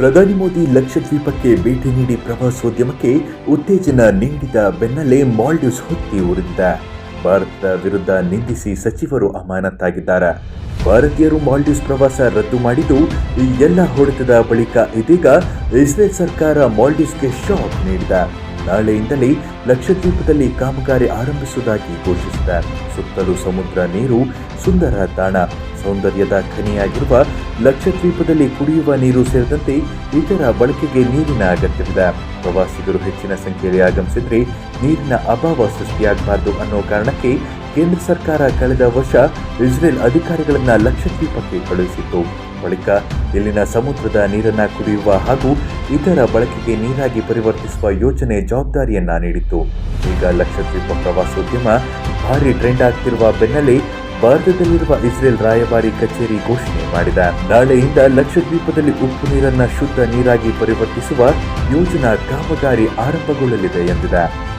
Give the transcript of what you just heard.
ಪ್ರಧಾನಿ ಮೋದಿ ಲಕ್ಷದ್ವೀಪಕ್ಕೆ ಭೇಟಿ ನೀಡಿ ಪ್ರವಾಸೋದ್ಯಮಕ್ಕೆ ಉತ್ತೇಜನ ನೀಡಿದ ಬೆನ್ನಲ್ಲೇ ಮಾಲ್ಡೀವ್ಸ್ ಹೊತ್ತಿ ಉರಿದಿದೆ ಭಾರತದ ವಿರುದ್ಧ ನಿಂದಿಸಿ ಸಚಿವರು ಅಮಾನತಾಗಿದ್ದಾರೆ. ಭಾರತೀಯರು ಮಾಲ್ಡೀವ್ಸ್ ಪ್ರವಾಸ ರದ್ದು ಮಾಡಿದ್ದು, ಈ ಎಲ್ಲ ಹೊಡೆತದ ಬಳಿಕ ಇದೀಗ ಇಸ್ರೇಲ್ ಸರ್ಕಾರ ಮಾಲ್ಡೀವ್ಸ್ಗೆ ಶಾಕ್ ನೀಡಿದೆ. ನಾಳೆಯಿಂದಲೇ ಲಕ್ಷದ್ವೀಪದಲ್ಲಿ ಕಾಮಗಾರಿ ಆರಂಭಿಸುವುದಾಗಿ ಘೋಷಿಸಿದೆ. ಸುತ್ತಲೂ ಸಮುದ್ರ, ನೀರು, ಸುಂದರ ತಾಣ ಸೌಂದರ್ಯದ ಖನಿಯಾಗಿರುವ ಲಕ್ಷದ್ವೀಪದಲ್ಲಿ ಕುಡಿಯುವ ನೀರು ಸೇರಿದಂತೆ ಇತರ ಬಳಕೆಗೆ ನೀರಿನ ಅಗತ್ಯವಿದೆ. ಪ್ರವಾಸಿಗರು ಹೆಚ್ಚಿನ ಸಂಖ್ಯೆಯಲ್ಲಿ ಆಗಮಿಸಿದರೆ ನೀರಿನ ಅಭಾವ ಸೃಷ್ಟಿಯಾಗಬಾರದು ಅನ್ನೋ ಕಾರಣಕ್ಕೆ ಕೇಂದ್ರ ಸರ್ಕಾರ ಕಳೆದ ವರ್ಷ ಇಸ್ರೇಲ್ ಅಧಿಕಾರಿಗಳನ್ನ ಲಕ್ಷದ್ವೀಪಕ್ಕೆ ಕಳುಹಿಸಿತ್ತು. ಬಳಿಕ ಇಲ್ಲಿನ ಸಮುದ್ರದ ನೀರನ್ನ ಕುಡಿಯುವ ಹಾಗೂ ಇತರ ಬಳಕೆಗೆ ನೀರಾಗಿ ಪರಿವರ್ತಿಸುವ ಯೋಜನೆ ಜವಾಬ್ದಾರಿಯನ್ನ ನೀಡಿತ್ತು. ಈಗ ಲಕ್ಷದ್ವೀಪ ಪ್ರವಾಸೋದ್ಯಮ ಭಾರಿ ಟ್ರೆಂಡ್ ಆಗ್ತಿರುವ ಬೆನ್ನಲ್ಲೇ ಭಾರತದಲ್ಲಿರುವ ಇಸ್ರೇಲ್ ರಾಯಭಾರಿ ಕಚೇರಿ ಘೋಷಣೆ ಮಾಡಿದ. ನಾಳೆಯಿಂದ ಲಕ್ಷದ್ವೀಪದಲ್ಲಿ ಉಪ್ಪು ನೀರನ್ನ ಶುದ್ಧ ನೀರಾಗಿ ಪರಿವರ್ತಿಸುವ ಯೋಜನಾ ಕಾಮಗಾರಿ ಆರಂಭಗೊಳ್ಳಲಿದೆ ಎಂದಿದೆ.